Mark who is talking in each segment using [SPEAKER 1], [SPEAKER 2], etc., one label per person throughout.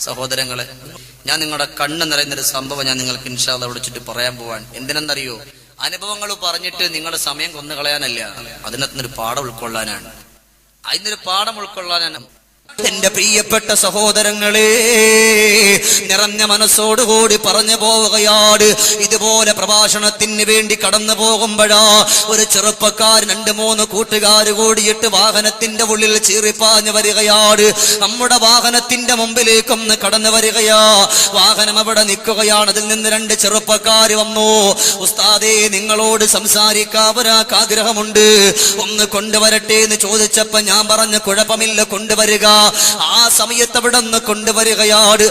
[SPEAKER 1] സഹോദരങ്ങളെ ഞാൻ നിങ്ങളുടെ കണ്ണ് നിറയുന്നൊരു സംഭവം ഞാൻ നിങ്ങൾക്ക് ഇൻഷാല്ല വിളിച്ചിട്ട് പറയാൻ പോവാൻ എന്തിനെന്നറിയോ? അനുഭവങ്ങൾ പറഞ്ഞിട്ട് നിങ്ങളുടെ സമയം കൊന്നു കളയാനല്ല അതിനകത്തുനിന്നൊരു പാഠം ഉൾക്കൊള്ളാനാണ്. അതിനൊരു പാഠം ഉൾക്കൊള്ളാനാണ്. എന്റെ പ്രിയപ്പെട്ട സഹോദരങ്ങളെ നിറഞ്ഞ മനസ്സോടുകൂടി പറഞ്ഞു പോവുകയാണ് ഇതുപോലെ പ്രഭാഷണത്തിന് വേണ്ടി കടന്നു പോകുമ്പോഴാ ഒരു ചെറുപ്പക്കാർ രണ്ട് മൂന്ന് കൂട്ടുകാർ കൂടിയിട്ട് വാഹനത്തിന്റെ ഉള്ളിൽ ചീറിപ്പാഞ്ഞു വരികയാട്. നമ്മുടെ വാഹനത്തിന്റെ മുമ്പിലേക്കൊന്ന് കടന്നു വരികയാ. വാഹനം അവിടെ നിൽക്കുകയാണ്. അതിൽ നിന്ന് രണ്ട് ചെറുപ്പക്കാർ വന്നു. ഉസ്താദേ നിങ്ങളോട് സംസാരിക്കാൻ ഒരാൾക്ക് ആഗ്രഹമുണ്ട്. ഒന്ന് കൊണ്ടുവരട്ടെ എന്ന് ചോദിച്ചപ്പോ ഞാൻ പറഞ്ഞ കുഴപ്പമില്ല കൊണ്ടുവരിക. ആ സമയത്ത് അവിടെ നിന്ന് കൊണ്ടുവരികയാണ്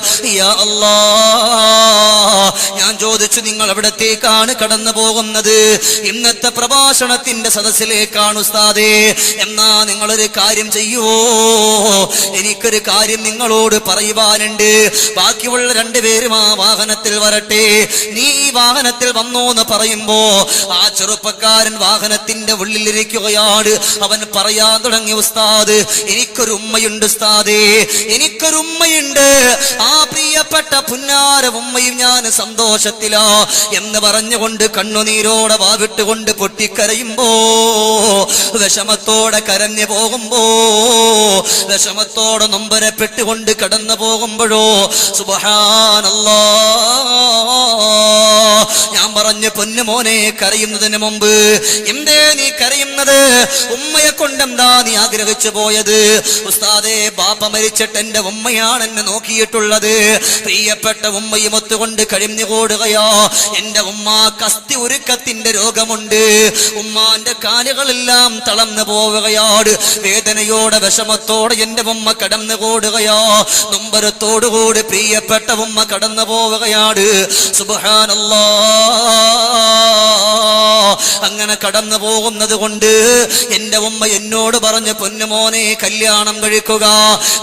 [SPEAKER 1] ഞാൻ ചോദിച്ചു നിങ്ങൾ അവിടത്തേക്കാണ് കടന്നു പോകുന്നത്? ഇന്നത്തെ പ്രഭാഷണത്തിന്റെ സദസ്സിലേക്കാണ് ഉസ്താദേ. എന്നാ നിങ്ങളൊരു കാര്യം ചെയ്യുവോ എനിക്കൊരു കാര്യം നിങ്ങളോട് പറയുവാനുണ്ട്. ബാക്കിയുള്ള രണ്ടുപേരും ആ വാഹനത്തിൽ വരട്ടെ. നീ ഈ വാഹനത്തിൽ വന്നോ എന്ന് പറയുമ്പോ ആ ചെറുപ്പക്കാരൻ വാഹനത്തിന്റെ ഉള്ളിലിരിക്കുകയാണ്. അവൻ പറയാൻ തുടങ്ങി ഉസ്താദ് എനിക്കൊരു ഉമ്മയുണ്ട് ഉസ്താദേ. എനിക്കൊരു ഉമ്മയുണ്ട്. ആ പ്രിയപ്പെട്ട പുന്നാര ഉമ്മയും ഞാൻ സന്തോഷത്തിലാ. എന്ന് പറഞ്ഞുകൊണ്ട് കണ്ണുനീരോടെ വാവിട്ടുകൊണ്ട് പൊട്ടിക്കരയുമ്പോ വിഷമത്തോടെ കരഞ്ഞു പോകുമ്പോ വിഷമത്തോടെ നൊമ്പരപ്പെട്ടുകൊണ്ട് കടന്നു പോകുമ്പോഴോ സുബഹാനല്ലാ ഞാൻ പറഞ്ഞു പൊന്നുമോനെ കരയുന്നതിന് മുമ്പ് എന്തേ നീ കരയുന്നത്? ഉമ്മയെ കൊണ്ടെന്താ നീ ആഗ്രഹിച്ചു പോയത്? ഉസ്താദേ ബാപ്പ മരിച്ചിട്ട് എന്റെ ഉമ്മയാണ് എന്നെ നോക്കിയിട്ടുള്ളത്. പ്രിയപ്പെട്ട ഉമ്മയും ഒത്തുകൊണ്ട് കഴിഞ്ഞു കൂടുകയോ. എന്റെ ഉമ്മ കസ്തി ഉരുക്കത്തിന്റെ രോഗമുണ്ട്. ഉമ്മാന്റെ കാലുകളെല്ലാം തളർന്നു പോവുകയാണ് വേദനയോടെ വിഷമത്തോടെ എന്റെ ഉമ്മ കടന്നു കൂടുകയോ നൊമ്പരത്തോടുകൂടി പ്രിയപ്പെട്ട ഉമ്മ കടന്നു പോവുകയാണ് സുബഹാനല്ലാ. അങ്ങനെ കടന്നു പോകുന്നത് കൊണ്ട് എന്റെ ഉമ്മ എന്നോട് പറഞ്ഞ് പൊന്നുമോനെ കല്യാണം കഴിക്കുക.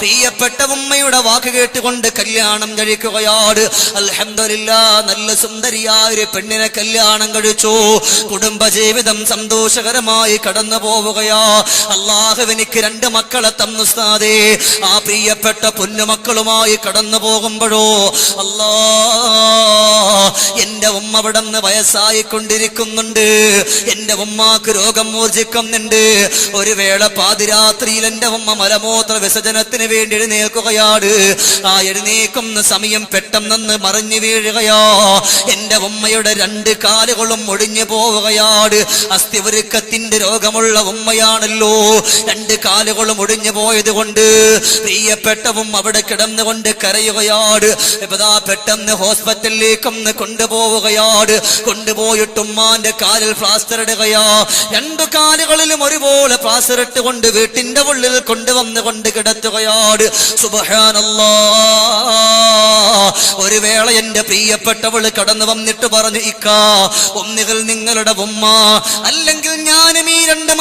[SPEAKER 1] പ്രിയപ്പെട്ട ഉമ്മയുടെ വാക്ക് കേട്ടുകൊണ്ട് കല്യാണം കഴിക്കുകയാണ് അൽഹംദുലില്ല നല്ല സുന്ദരിയായ ഒരു പെണ്ണിനെ കല്യാണം കഴിച്ചു. കുടുംബജീവിതം സന്തോഷകരമായി കടന്നു പോവുകയാ. അള്ളാഹു എനിക്ക് രണ്ട് മക്കളെ തന്നു സ്ഥാതേ ആ പ്രിയപ്പെട്ട പൊന്നുമക്കളുമായി കടന്നു പോകുമ്പോഴോ അല്ലാ എന്റെ ഉമ്മ അവിടെ നിന്ന് വയസ്സായിക്കൊണ്ടിരിക്കുന്നുണ്ട്. എന്റെ ഉമ്മാക്ക് രോഗം മോചിക്കുന്നുണ്ട് ഒരു വേള പാതിരാത്രിയിൽ എന്റെ ഉമ്മ മലമൂത്ര വിസർജനത്തിന് വേണ്ടി എഴുന്നേൽക്കുകയാണ്. ആ എഴുന്നേക്കുന്ന സമയം പെട്ടെന്ന് മറിഞ്ഞു വീഴുകയാ. എന്റെ ഉമ്മയുടെ രണ്ട് കാലുകളും ഒടിഞ്ഞു പോവുകയാണ്. അസ്ഥിവരുക്കത്തിന്റെ രോഗമുള്ള ഉമ്മയാണല്ലോ. രണ്ട് കാലുകളും ഒടിഞ്ഞു പോയത് കൊണ്ട് പ്രിയപ്പെട്ടവും അവിടെ കിടന്നുകൊണ്ട് കരയുകയാണ് ഇപ്പതാ പെട്ടെന്ന് ഹോസ്പിറ്റലിലേക്കൊന്ന് കൊണ്ടുപോവുകയാണ് കൊണ്ടുപോയിട്ടും മാന്റെ കാലിൽ പ്ലാസ്റ്റർ ഇടുകയാ. രണ്ടു കാലുകളിലും ഒരുപോലെ പ്ലാസ്റ്റർ ഇട്ടുകൊണ്ട് വീട്ടിന്റെ ഉള്ളിൽ കൊണ്ടുവന്ന് കൊണ്ട് സുബഹാനല്ലാ. ഒരു വേള എന്റെ പ്രിയപ്പെട്ടവൾ കടന്നു വന്നിട്ട് പറഞ്ഞു ഇക്കാ ഒന്നുകിൽ നിങ്ങളുടെ ഉമ്മ അല്ലെങ്കിൽ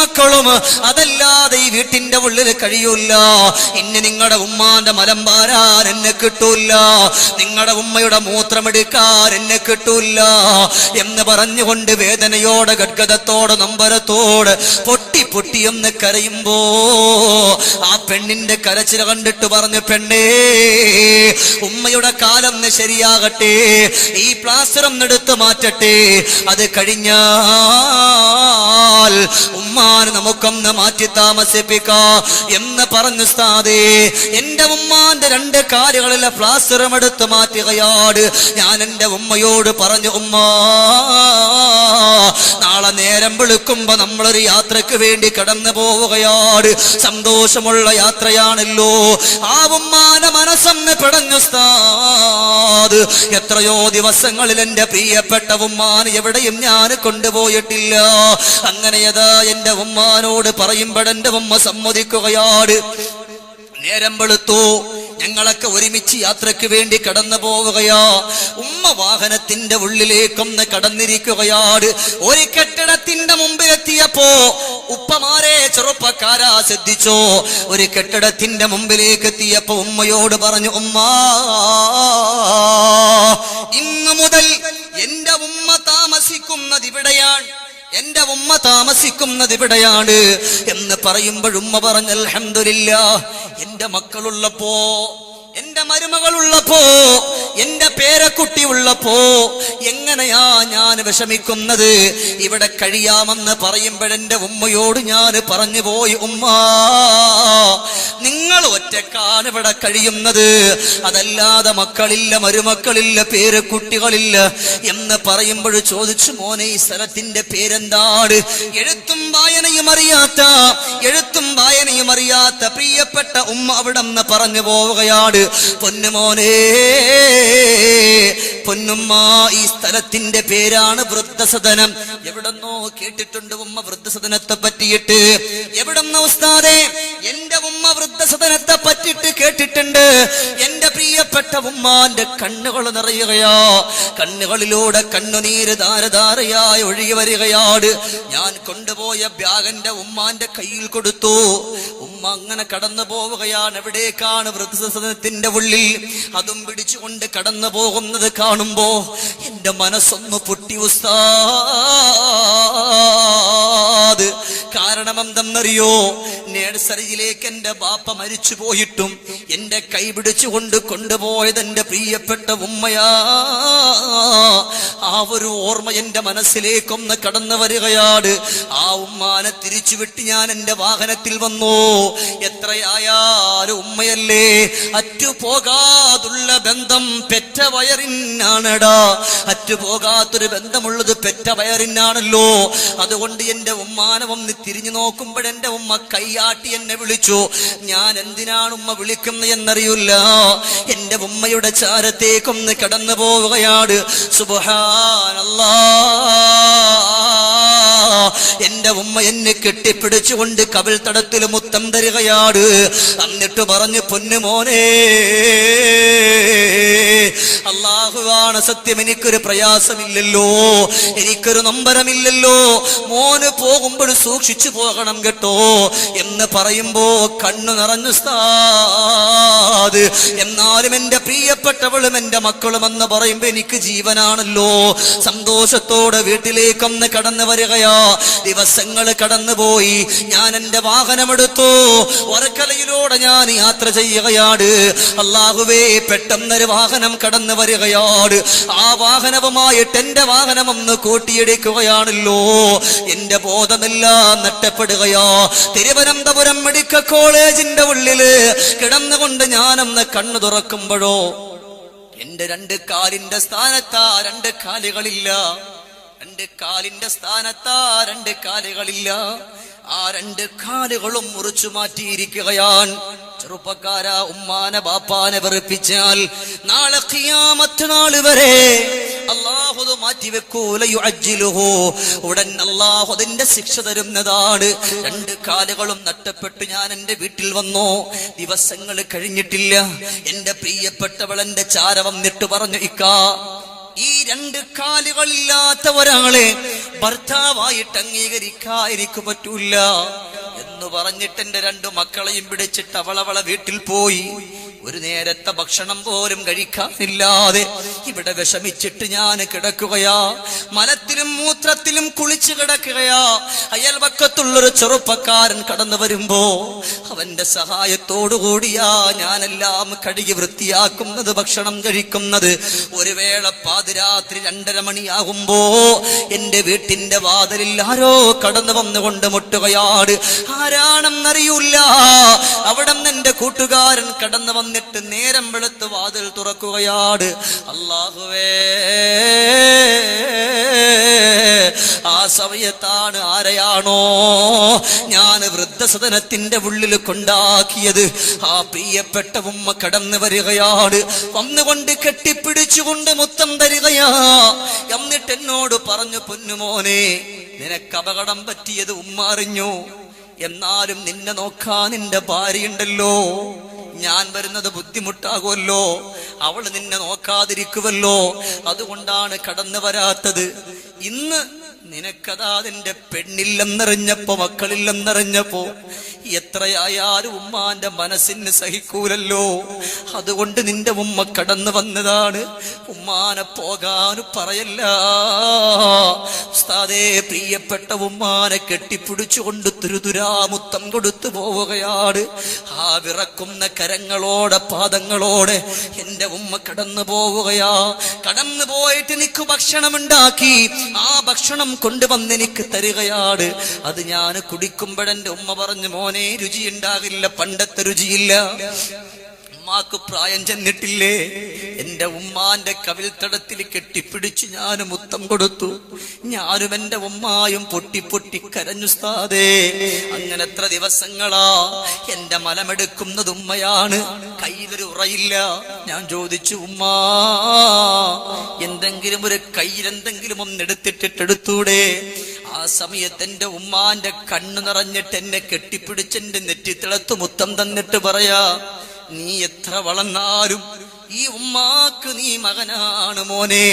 [SPEAKER 1] മക്കളും അതല്ലാതെ ഈ വീട്ടിന്റെ ഉള്ളിൽ കഴിയൂല ഇനി നിങ്ങളുടെ ഉമ്മാന്റെ മലം പാരാൻ എന്നെ കിട്ടൂല നിങ്ങളുടെ ഉമ്മയുടെ മൂത്രമെടുക്കാൻ എന്നെ കിട്ടൂല എന്ന് പറഞ്ഞുകൊണ്ട് വേദനയോടെ ഗദ്ഗതത്തോടെ നമ്പരത്തോട് പൊട്ടി പൊട്ടി എന്ന് കരയുമ്പോ ആ പെണ്ണിന്റെ കരച്ചിൽ കണ്ടിട്ട് പറഞ്ഞു പെണ്ണേ ഉമ്മയുടെ കാലം ശരിയാകട്ടെ. ഈ പ്ലാസ്റ്റർ എടുത്തു മാറ്റട്ടെ. അത് കഴിഞ്ഞാൽ ഉമ്മാന് നമുക്കൊന്ന് മാറ്റി താമസിപ്പിക്കാം എന്ന് പറഞ്ഞു സ്ഥാതേ എന്റെ ഉമ്മാന്റെ രണ്ട് കാലുകളിലെ പ്ലാസ്റ്ററും എടുത്ത് മാറ്റുകയാണ് ഞാൻ എന്റെ ഉമ്മയോട് പറഞ്ഞു ഉമ്മ നാളെ നേരം വിളിക്കുമ്പോ നമ്മളൊരു യാത്രയ്ക്ക് വേണ്ടി കടന്നു പോവുകയാണ് സന്തോഷമുള്ള യാത്രയാണല്ലോ. ആ ഉമ്മാന്റെ മനസ്സെന്ന് പിടഞ്ഞു സ്ഥാത് എത്രയോ ദിവസങ്ങളിൽ എന്റെ പ്രിയപ്പെട്ട ഉമ്മാൻ എവിടെയും ഞാൻ കൊണ്ടുപോയിട്ടില്ല. അങ്ങനെയതാ എന്റെ ഉമ്മാനോട് പറയുമ്പോഴെന്റെ ഉമ്മ സമ്മതിക്കുകയാണ്. നേരം വെളുത്തു. ഞങ്ങളൊക്കെ ഒരുമിച്ച് യാത്രയ്ക്ക് വേണ്ടി കടന്നു പോവുകയാ. ഉമ്മ വാഹനത്തിന്റെ ഉള്ളിലേക്കൊന്ന് കടന്നിരിക്കുകയാണ്. ഒരു കെട്ടിടത്തിന്റെ മുമ്പിലെത്തിയപ്പോ ഉപ്പമാരെ ചെറുപ്പക്കാരാ ശ്രദ്ധിച്ചോ? ഒരു കെട്ടിടത്തിന്റെ മുമ്പിലേക്ക് എത്തിയപ്പോ ഉമ്മയോട് പറഞ്ഞു ഉമ്മ ഇന്നു മുതൽ എന്റെ ഉമ്മ താമസിക്കുന്നത് ഇവിടെയാണ്. എന്റെ ഉമ്മ താമസിക്കുന്നത് ഇവിടെയാണ് എന്ന് പറയുമ്പോഴും ഉമ്മ പറഞ്ഞ അലഹമില്ല എന്റെ മക്കളുള്ളപ്പോ എന്റെ മരുമകൾ ഉള്ളപ്പോ എന്റെ പേരക്കുട്ടി ഉള്ളപ്പോ എങ്ങനെയാ ഞാൻ വിഷമിക്കുന്നത്? ഇവിടെ കഴിയാമെന്ന് പറയുമ്പോഴെന്റെ ഉമ്മയോട് ഞാൻ പറഞ്ഞു പോയി ഉമ്മ നിങ്ങൾ ഒറ്റക്കാണ് ഇവിടെ കഴിയുന്നത്. അതല്ലാതെ മക്കളില്ല മരുമക്കളില്ല പേരക്കുട്ടികളില്ല. എന്ന് പറയുമ്പോൾ ചോദിച്ചു മോനെ ഈ സ്ഥലത്തിന്റെ പേരെന്താണ്? എഴുത്തും വായനയും അറിയാത്ത എഴുത്തും വായനയും അറിയാത്ത പ്രിയപ്പെട്ട ഉമ്മ അവിടെ നിന്ന് പറഞ്ഞു പോവുകയാണ്. പൊന്നുമോനെ പൊന്നുമ്മ ഈ സ്ഥലത്തിന്റെ പേരാണ് വൃദ്ധസദനം. എവിടെന്നോ കേട്ടിട്ടുണ്ട് ഉമ്മ വൃദ്ധസദനത്തെ പറ്റിയിട്ട്. എവിടെന്നോ ഉസ്താദെ എന്റെ ഉമ്മ വൃദ്ധസദനത്തെ പറ്റിയിട്ട് കേട്ടിട്ടുണ്ട്. എന്റെ പ്രിയപ്പെട്ട ഉമ്മാന്റെ കണ്ണുകൾ നിറയുകയാ. കണ്ണുകളിലൂടെ കണ്ണുനീര് ധാരധാരയായി ഒഴുകി വരികയാണ് ഞാൻ കൊണ്ടുപോയ ബ്യാഗന്റെ ഉമ്മാന്റെ കയ്യിൽ കൊടുത്തു. ഉമ്മ അങ്ങനെ കടന്നു പോവുകയാണ്. എവിടേക്കാണ് വൃദ്ധസദനത്തിന്റെ ഉള്ളിൽ? അതും പിടിച്ചുകൊണ്ട് കടന്നു പോകുന്നത് കാണുമ്പോ എന്റെ മനസ്സൊന്ന് പൊട്ടി ഉസ്താദ്. കാരണം എന്തെന്നറിയോ? നേഴ്സറിയിലേക്ക് എന്റെ ബാപ്പ മരിച്ചു പോയിട്ടും എന്റെ കൈ പിടിച്ചുകൊണ്ട് കൊണ്ടുപോയത് എന്റെ പ്രിയപ്പെട്ട ഉമ്മയാ. ആ ഒരു ഓർമ്മ എന്റെ മനസ്സിലേക്കൊന്ന് കടന്നു വരികയാണ്. ആ ഉമ്മാനെ തിരിച്ചു വിട്ട് ഞാൻ എന്റെ വാഹനത്തിൽ വന്നു. എത്രയായാലും ഉമ്മയല്ലേ അറ്റുപോകാതുള്ള ബന്ധം പെറ്റ വയറിനാണടാ. അറ്റുപോകാത്തൊരു ബന്ധമുള്ളത് പെറ്റ വയറിനാണല്ലോ. അതുകൊണ്ട് എന്റെ ഉമ്മാനെ ഒന്ന് തിരിഞ്ഞു നോക്കുമ്പോൾ എന്റെ ഉമ്മ കൈയാട്ടി എന്നെ വിളിച്ചു. ഞാൻ എന്തിനാണ് ഉമ്മ വിളിക്കുന്നത് എന്നറിയില്ല. എന്റെ ഉമ്മയുടെ ചാരത്തേക്കൊന്ന് കടന്നു പോവുകയാണ്. സുബഹാനല്ലാ. എന്റെ ഉമ്മ എന്നെ കെട്ടിപ്പിടിച്ചുകൊണ്ട് കവിൾ തടത്തിൽ മുത്തം തരികയാണ്. എന്നിട്ട് പറഞ്ഞു പൊന്നുമോനെ അള്ളാഹുവാണ് സത്യം. എനിക്കൊരു പ്രയാസമില്ലല്ലോ. എനിക്കൊരു നമ്പരമില്ലല്ലോ. മോന് പോകുമ്പോൾ സൂക്ഷിച്ചു പോകണം കേട്ടോ എന്ന് പറയുമ്പോ കണ്ണു നിറഞ്ഞു സ്ഥാത് എന്നാലും എന്റെ പ്രിയപ്പെട്ടവളും എന്റെ മക്കളും എന്ന് പറയുമ്പോ എനിക്ക് ജീവനാണല്ലോ. സന്തോഷത്തോടെ വീട്ടിലേക്കൊന്ന് കടന്നു വരികയാ. ദിവസങ്ങൾ കടന്നുപോയി. ഞാൻ എന്റെ വാഹനമെടുത്തു. ഒരക്കലയിലൂടെ ഞാൻ യാത്ര ചെയ്യുകയാണ്. അള്ളാഹുവേ പെട്ടെന്നൊരു വാഹനം കടന്നു വരികയാണ് ആ വാഹനവുമായിട്ട് എന്റെ വാഹനം ഒന്ന് കൂട്ടിയിടിക്കുകയാണല്ലോ. എന്റെ ബോധമെല്ലാം നഷ്ടപ്പെടുകയോ. തിരുവനന്തപുരം മെഡിക്കൽ കോളേജിന്റെ ഉള്ളിൽ കിടന്നുകൊണ്ട് ഞാനൊന്ന് കണ്ണു തുറക്കുമ്പോഴോ എന്റെ രണ്ട് കാലിന്റെ സ്ഥാനത്താ രണ്ട് കാലുകളില്ല. രണ്ട് കാലിന്റെ സ്ഥാനത്താ രണ്ട് കാലുകളില്ല. ആ രണ്ട് കാലുകളും മുറിച്ചു മാറ്റിയിരിക്കുകയാൻ ചെറുപ്പക്കാര ഉമ്മാനെ ബാപ്പാനെ വെറുപ്പിച്ചാൽ നാളെ നാൾ വരെ അള്ളാഹുത് മാറ്റി വെക്കൂല യുഅജ്ജിലുഹു ഉടൻ അള്ളാഹുദിന്റെ ശിക്ഷ തരുന്നതാണ്. രണ്ട് കാലുകളും നട്ടപ്പെട്ട് ഞാൻ എന്റെ വീട്ടിൽ വന്നു. ദിവസങ്ങൾ കഴിഞ്ഞിട്ടില്ല. എന്റെ പ്രിയപ്പെട്ടവൾ എന്റെ ചാര വന്നിട്ട് പറഞ്ഞു ഇക്കാ ഈ രണ്ട് കാലുകളില്ലാത്ത ഒരാളെ ഭർത്താവായിട്ട് അംഗീകരിക്കാതിരിക്കു പറ്റൂല. എന്ന് പറഞ്ഞിട്ട് എന്റെ രണ്ടു മക്കളെയും പിടിച്ചിട്ട് അവളവളെ വീട്ടിൽ പോയി. ഒരു നേരത്തെ ഭക്ഷണം പോലും കഴിക്കാനില്ലാതെ ഇവിടെ വിഷമിച്ചിട്ട് ഞാൻ കിടക്കുകയാ. മലത്തിലും മൂത്രത്തിലും കുളിച്ചു കിടക്കുകയാ. അയൽപക്കത്തുള്ളൊരു ചെറുപ്പക്കാരൻ കടന്നു വരുമ്പോ അവന്റെ സഹായത്തോടു കൂടിയാ ഞാനെല്ലാം കഴുകി വൃത്തിയാക്കുന്നത് ഭക്ഷണം കഴിക്കുന്നത്. ഒരു വേള പാതിരാത്രി രണ്ടര മണിയാകുമ്പോ എന്റെ വീട്ടിന്റെ വാതിലിൽ ആരോ കടന്നു വന്നുകൊണ്ട് മുട്ടുകയാട്. ആരാണെന്നറിയൂല അവിടെ നിന്ന് എന്റെ കൂട്ടുകാരൻ കടന്നു വന്നിട്ട് നേരം വെളുത്ത് വാതിൽ തുറക്കുകയാണ്. അള്ളാഹുവേ ആ സമയത്താണ് ആരെയാണോ ഞാൻ വൃദ്ധസദനത്തിന്റെ ഉള്ളിൽ കൊണ്ടാക്കിയത്. ആ പ്രിയപ്പെട്ട ഉമ്മ കടന്നു വരികയാണ്. വന്നുകൊണ്ട് കെട്ടിപ്പിടിച്ചുകൊണ്ട് മുത്തം തരികയാ. എന്നിട്ട് എന്നോട് പറഞ്ഞു പൊന്നുമോനെ നിനക്ക് അപകടം പറ്റിയത് ഉമ്മ അറിഞ്ഞു? എന്നാലും നിന്നെ നോക്കാൻ നിന്റെ ഭാര്യയുണ്ടല്ലോ. ഞാൻ വരുന്നത് ബുദ്ധിമുട്ടാകുമല്ലോ. അവൾ നിന്നെ നോക്കാതിരിക്കുമല്ലോ. അതുകൊണ്ടാണ് കടന്നു വരാത്തത്. ഇന്ന് നിനക്കതാ നിന്റെ പെണ്ണില്ലെന്നറിഞ്ഞപ്പോ മക്കളില്ലെന്നറിഞ്ഞപ്പോ എത്രയായാലും ഉമ്മാന്റെ മനസ്സിന് സഹിക്കൂലല്ലോ. അതുകൊണ്ട് നിന്റെ ഉമ്മ കടന്നു വന്നതാണ്. ഉമ്മാനെ പോകാനു പറയല്ല. ഉസ്താദേ പ്രിയപ്പെട്ട ഉമ്മാനെ കെട്ടിപ്പിടിച്ചുകൊണ്ട് തുരുതുരാമുത്തം കൊടുത്തു പോവുകയാണ്. ആ വിറക്കുന്ന കരങ്ങളോടെ പാദങ്ങളോടെ എന്റെ ഉമ്മ കടന്നു പോവുകയാ. കടന്നു പോയിട്ട് എനിക്ക് ഭക്ഷണം ഉണ്ടാക്കി ആ ഭക്ഷണം കൊണ്ടുവന്ന് എനിക്ക് തരികയാണ്. അത് ഞാൻ കുടിക്കുമ്പോഴെന്റെ ഉമ്മ പറഞ്ഞു മോനെ രുചിയുണ്ടാകില്ല പണ്ടത്തെ രുചിയില്ല. ഉമ്മാക്ക് പ്രായം ചെന്നിട്ടില്ലേ? എന്റെ ഉമ്മാന്റെ കവിൽത്തടത്തിൽ കെട്ടിപ്പിടിച്ച് ഞാൻ മുത്തം കൊടുത്തു. ഞാനും എന്റെ ഉമ്മായും പൊട്ടി പൊട്ടി കരഞ്ഞു സ്ഥാതേ അങ്ങനെ എത്ര ദിവസങ്ങളാ എന്റെ മലമെടുക്കുന്നത് ഉമ്മയാണ്. കയ്യിലൊരു ഉറയില്ല. ഞാൻ ചോദിച്ചു ഉമ്മാ എന്തെങ്കിലും ഒരു കയ്യിലെന്തെങ്കിലും ഒന്ന് എടുത്തിട്ടിട്ടെടുത്തൂടെ? സമയത്ത് എന്റെ ഉമ്മാന്റെ കണ്ണു നിറഞ്ഞിട്ട് എന്നെ കെട്ടിപ്പിടിച്ചെന്റെ നെറ്റിത്തിളത്ത് മുത്തം തന്നിട്ട് പറയാ നീ എത്ര വളർന്നാലും ഈ ഉമ്മാക്ക് നീ മകനാണ് മോനെ.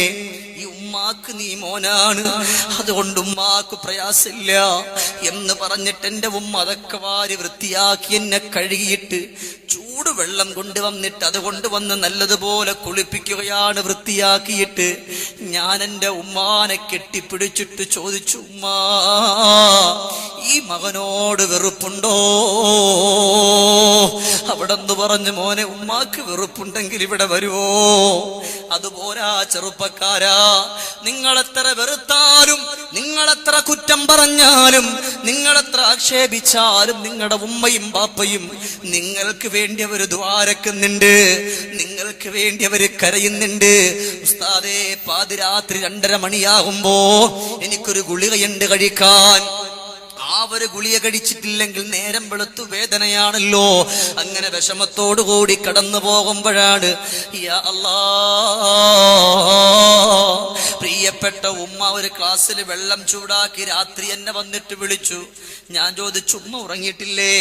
[SPEAKER 1] ഈ ഉമ്മാക്ക് നീ മോനാണ്. അതുകൊണ്ട് ഉമ്മാക്ക് പ്രയാസില്ല എന്ന് പറഞ്ഞിട്ട് എന്റെ ഉമ്മ അതൊക്കെ വാരി വൃത്തിയാക്കി എന്നെ കഴുകിയിട്ട് ചൂട് വെള്ളം കൊണ്ടുവന്നിട്ട് അത് കൊണ്ടുവന്ന് നല്ലതുപോലെ കുളിപ്പിക്കുകയാണ് വൃത്തിയാക്കിയിട്ട് ഞാൻ എന്റെ ഉമ്മാനെ കെട്ടിപ്പിടിച്ചിട്ട് ചോദിച്ചു ഉമ്മാ ഈ മകനോട് വെറുപ്പുണ്ടോ? അവിടെ നിന്ന് പറഞ്ഞു മോനെ ഉമ്മാക്ക് വെറുപ്പുണ്ടെങ്കിൽ ഇവിടെ വരുവോ? അതുപോരാ ചെറുപ്പക്കാരാ. നിങ്ങളെത്ര വെറുത്താലും നിങ്ങളെത്ര കുറ്റം പറഞ്ഞാലും നിങ്ങളെത്ര ആക്ഷേപിച്ചാലും നിങ്ങളുടെ ഉമ്മയും ബാപ്പയും നിങ്ങൾക്ക് വേണ്ടി അവർ ദ്വാരക്കുന്നുണ്ട്. നിങ്ങൾക്ക് വേണ്ടി അവർ കരയുന്നുണ്ട്. ഉസ്താദേ പാതിരാത്രി രണ്ടര മണിയാകുമ്പോ എനിക്കൊരു ഗുളികയുണ്ട് കഴിക്കാൻ. ആ ഒരു ഗുളിക കഴിച്ചിട്ടില്ലെങ്കിൽ നേരം വെളുത്തു വേദനയാണല്ലോ. അങ്ങനെ വിഷമത്തോടുകൂടി കടന്നു പോകുമ്പോഴാണ് പ്രിയപ്പെട്ട ഉമ്മ ഒരു ക്ലാസ്സിൽ വെള്ളം ചൂടാക്കി രാത്രി എന്നെ വന്നിട്ട് വിളിച്ചു. ഞാൻ ചോദിച്ചു ഉമ്മ ഉറങ്ങിയിട്ടില്ലേ?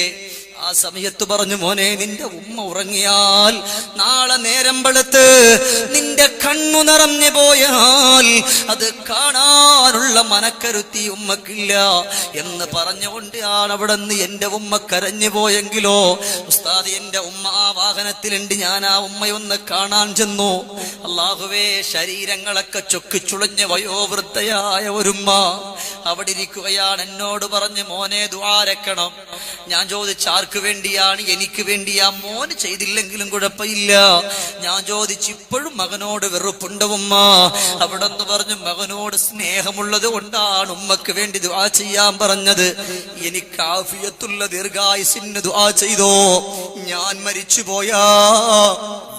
[SPEAKER 1] ആ സമയത്ത് പറഞ്ഞു മോനെ നിന്റെ ഉമ്മ ഉറങ്ങിയാൽ നാളെ നേരം വെളുത്ത് നിന്റെ കണ്ണു നിറഞ്ഞു പോയാൽ അത് കാണാനുള്ള മനക്കരുത്തി ഉമ്മക്കില്ല. എന്ന് പറഞ്ഞുകൊണ്ടാണ് അവിടെ നിന്ന് എന്റെ ഉമ്മ കരഞ്ഞു പോയെങ്കിലോ ഉസ്താദ് എന്റെ ഉമ്മ ആ വാഹനത്തിലുണ്ട് ഞാൻ ആ ഉമ്മയൊന്ന് കാണാൻ ചെന്നു. അള്ളാഹുവേ ശരീരങ്ങളൊക്കെ ചൊക്കിച്ചുളഞ്ഞ വയോവൃദ്ധയായ ഒരുമ്മ അവിടെ ഇരിക്കുകയാണ് എന്നോട് പറഞ്ഞ് മോനെ ദ്വാരക്കണം. ഞാൻ ചോദിച്ചു ആർക്ക് വേണ്ടിയാണ് എനിക്ക് വേണ്ടിയാ. മോന് ചെയ്തില്ലെങ്കിലും കുഴപ്പമില്ല. ഞാൻ ചോദിച്ചു ഇപ്പോഴും മകനോട് വെറുപ്പുണ്ട് ഉമ്മ അവിടെ നിന്ന് പറഞ്ഞു മകനോട് സ്നേഹമുള്ളത് കൊണ്ടാണ് ഉമ്മക്ക് വേണ്ടി ദുആ ചെയ്യാൻ പറഞ്ഞത്. എനിക്ക് ആഫിയത്തുള്ള ദീർഘായുസിന് ദുആ ചെയ്തോ. ഞാൻ മരിച്ചു പോയാ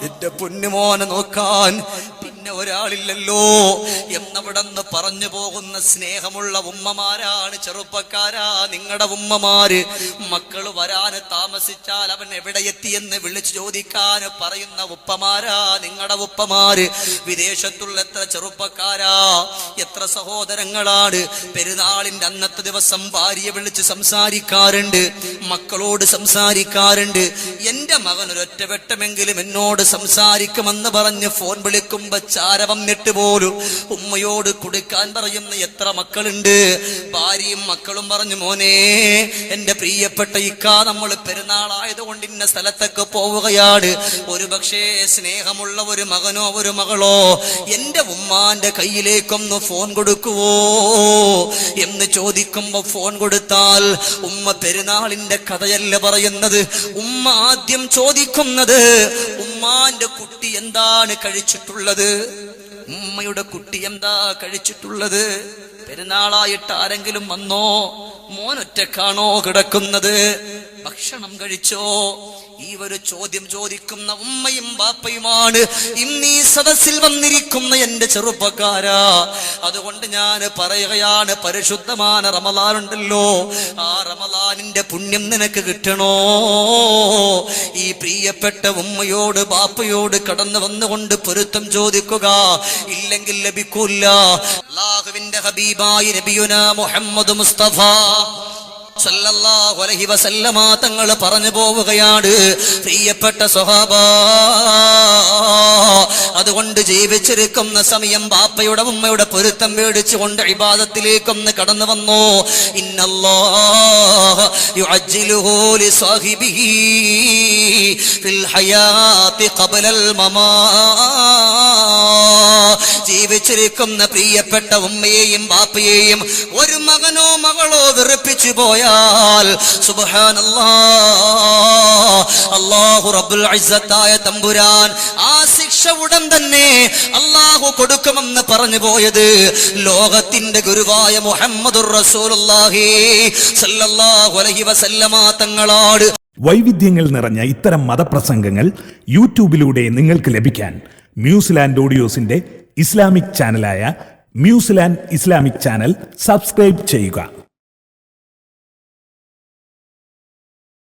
[SPEAKER 1] എന്റെ പൊന്നുമോനെ നോക്കാൻ പിന്നെ ഒരാളില്ലല്ലോ എന്നവിടന്ന് പറഞ്ഞു പോകുന്ന സ്നേഹമുള്ള ഉമ്മമാരാണ് ചെറുപ്പക്കാരാ. നിങ്ങളുടെ ഉമ്മമാര് മക്കൾ വരാന് താമസിച്ചാൽ അവൻ എവിടെ എത്തിയെന്ന് വിളിച്ചു ചോദിക്കാൻ പറയുന്ന ഉപ്പമാരാ. നിങ്ങളുടെ ഉപ്പമാര് വിദേശത്തുള്ള എത്ര ചെറുപ്പക്കാരാ എത്ര സഹോദരങ്ങളാണ്. പെരുന്നാളിന്റെ അന്നത്തെ ദിവസം ഭാര്യയെ വിളിച്ച് സംസാരിക്കാറുണ്ട് മക്കളോട് സംസാരിക്കാറുണ്ട്. എന്റെ മകൻ ഒരൊറ്റ വെട്ടമെങ്കിലും എന്നോട് സംസാരിക്കുമെന്ന് പറഞ്ഞ് ഫോൺ വിളിക്കുമ്പോ ചാര നെട്ട് പോലും. ഉമ്മയോട് കൊടുക്കാൻ പറയുന്ന എത്ര മക്കളുണ്ട്? ഭാര്യയും മക്കളും പറഞ്ഞു മോനെ എന്റെ പ്രിയപ്പെട്ട ഇക്കാ നമ്മൾ പെരുന്നാളായതുകൊണ്ട് ഇന്ന സ്ഥലത്തൊക്കെ പോവുകയാണ്. ഒരു പക്ഷേ സ്നേഹമുള്ള ഒരു മകനോ ഒരു മകളോ എന്റെ ഉമ്മാന്റെ കയ്യിലേക്കൊന്ന് ഫോൺ കൊടുക്കുവോ? എന്ന് ചോദിക്കുമ്പോ ഫോൺ കൊടുത്താൽ ഉമ്മ പെരുന്നാളിന്റെ കഥയല്ല പറയുന്നത്. ഉമ്മ ആദ്യം ചോദിക്കുന്നത് ഉമ്മാന്റെ കുട്ടി എന്താണ് കഴിച്ചിട്ടുള്ളത്? ഉമ്മയുടെ കുട്ടി എന്താ കഴിച്ചിട്ടുള്ളത്? പെരുന്നാളായിട്ട് ആരെങ്കിലും വന്നോ? മോനൊറ്റക്കാണോ കിടക്കുന്നത്? ഭക്ഷണം കഴിച്ചോ? ഈ ഒരു ചോദ്യം ചോദിക്കുന്ന ഉമ്മയും ബാപ്പയുമാണ്. ഇന്ന് ഈ സദസ്സിൽ വന്നിരിക്കുന്ന എന്റെ ചെറുപ്പക്കാരാ. അതുകൊണ്ട് ഞാൻ പറയുകയാണ് പരിശുദ്ധമായ റമലാൻ ഉണ്ടല്ലോ. ആ റമലാനിന്റെ പുണ്യം നിനക്ക് കിട്ടണോ? ഈ പ്രിയപ്പെട്ട ഉമ്മയോട് ബാപ്പയോട് കടന്നു വന്നുകൊണ്ട് പൊരുത്തം ചോദിക്കുക. ഇല്ലെങ്കിൽ ലഭിക്കൂല്ലാഹുവിന്റെ ഹബീബായി മുസ്തഫ. തങ്ങൾ പറഞ്ഞു പോവുകയാണ്. പ്രിയപ്പെട്ട സ്വഹാബ അതുകൊണ്ട് ജീവിച്ചിരിക്കുന്ന സമയം ബാപ്പയുടെ ഉമ്മയുടെ പൊരുത്തം മേടിച്ചുകൊണ്ട് ഇബാദത്തിലേക്കൊന്ന് കടന്നു വന്നു. ജീവിച്ചിരിക്കുന്ന പ്രിയപ്പെട്ട ഉമ്മയെയും ബാപ്പയെയും ഒരു മകനോ മകളോ വെറുപ്പിച്ചു പോയാൽ അല്ലാഹു റബ്ബുൽ ഇസ്സത്തായ തമ്പുരാൻ ആ ശിക്ഷ ഉടൻ തന്നെ അള്ളാഹു കൊടുക്കുമെന്ന് പറഞ്ഞു പോയത് ലോകത്തിന്റെ ഗുരുവായ മുഹമ്മദുർ റസൂലുള്ളാഹി സല്ലല്ലാഹു അലൈഹി വസല്ലമ തങ്ങളോട്.
[SPEAKER 2] വൈവിധ്യങ്ങൾ നിറഞ്ഞ ഇത്തരം മതപ്രസംഗങ്ങൾ യൂട്യൂബിലൂടെ നിങ്ങൾക്ക് ലഭിക്കാൻ ന്യൂസിലാൻഡ് ഓഡിയോസിന്റെ Islamic ചാനലായ New Zealand Islamic channel subscribe ചെയ്യുക.